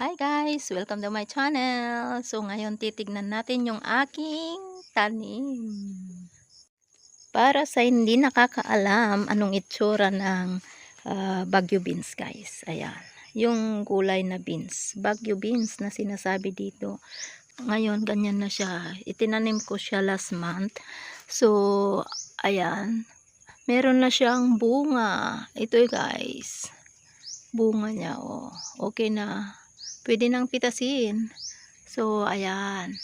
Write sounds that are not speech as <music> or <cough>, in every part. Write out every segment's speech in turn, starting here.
Hi guys! Welcome to my channel! So ngayon titignan natin yung aking tanim. Para sa hindi nakakaalam anong itsura ng ah, Baguio beans guys. Ayan. Yung kulay na beans. Baguio beans na sinasabi dito. Ngayon ganyan na siya. Itinanim ko siya last month. So ayan. Meron na siyang bunga. Ito guys. Bunga niya oh. Okay na pwede nang pitasin. So, ayan.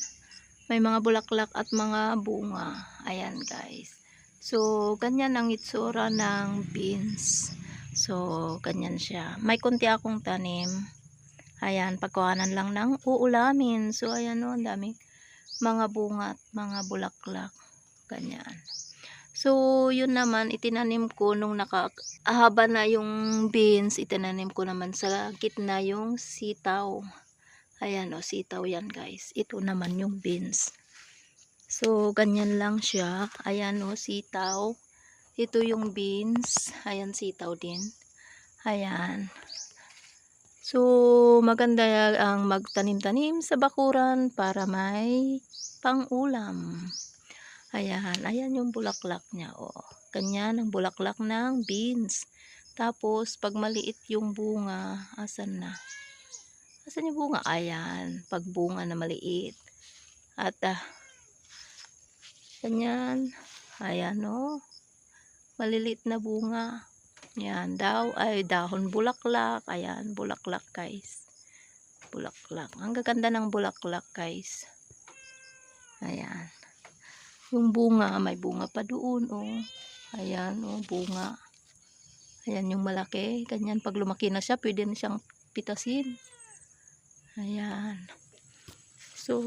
May mga bulaklak at mga bunga. Ayan, guys. So, ganyan ang itsura ng beans. So, ganyan siya. May konti akong tanim. Ayan, pagkuhanan lang ng uulamin. So, ayan o, ang dami mga bunga at mga bulaklak. Ganyan. So, yun naman, itinanim ko nung nakahaba na yung beans, itinanim ko naman sa gitna yung sitaw. Ayan o, sitaw yan guys. Ito naman yung beans. So, ganyan lang siya. Ayan o, sitaw. Ito yung beans. Ayan, sitaw din. Ayan. So, maganda ang magtanim-tanim sa bakuran para may pang-ulam. Ayan, ayan yung bulaklak niya. Oh. Ganyan ang bulaklak ng beans. Tapos, pag maliit yung bunga, asan na? Asan yung bunga? Ayan, pag bunga na maliit. At, ah, ganyan. Ayan, oh. Maliliit na bunga. Ayan, daw, ay, dahon bulaklak. Ayan, bulaklak, guys. Bulaklak. Ang gaganda ng bulaklak, guys. Ayan yung bunga, may bunga pa doon, oh. Ayan, oh, bunga. Ayan yung malaki. Ganyan, pag lumaki na siya, pwede na siyang pitasin. Ayan. So,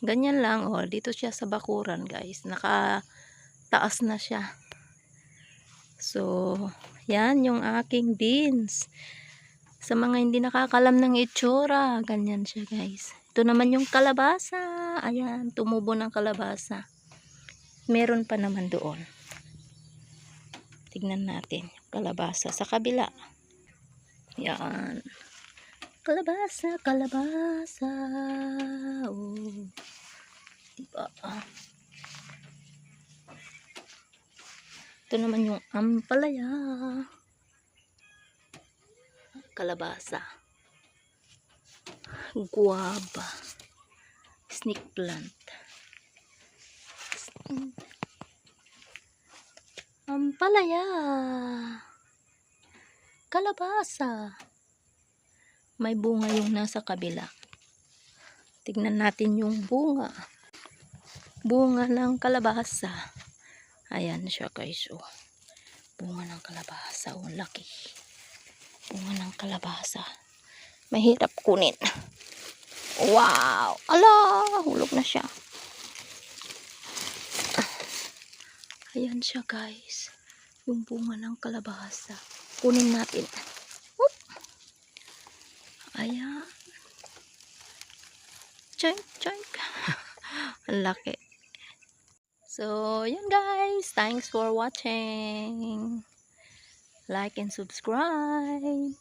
ganyan lang, oh. Dito siya sa bakuran, guys. Nakataas na siya. So, yan yung aking beans. Sa mga hindi nakakalam ng itsura, ganyan siya, guys. Ito naman yung kalabasa. Ayan, tumubo ng kalabasa meron pa naman doon. Tignan natin. Kalabasa sa kabila. Yan. Kalabasa kalabasa. Oh. Diba? Ito naman yung ampalaya. Kalabasa. Guava. Snake plant Ampalaya. Kalabasa. May bunga yung nasa kabila. Tignan natin yung bunga. Bunga ng kalabasa. Ayan siya guys. Oh. Bunga ng kalabasa. Oh, laki. Bunga ng kalabasa. Mahirap kunin. Wow! Ala! Hulog na siya. Ayan siya guys. Yung bunga ng kalabasa. Kunin natin. Oop. Ayan. Choink, choink. <laughs> Ang laki. So, yun guys. Thanks for watching. Like and subscribe.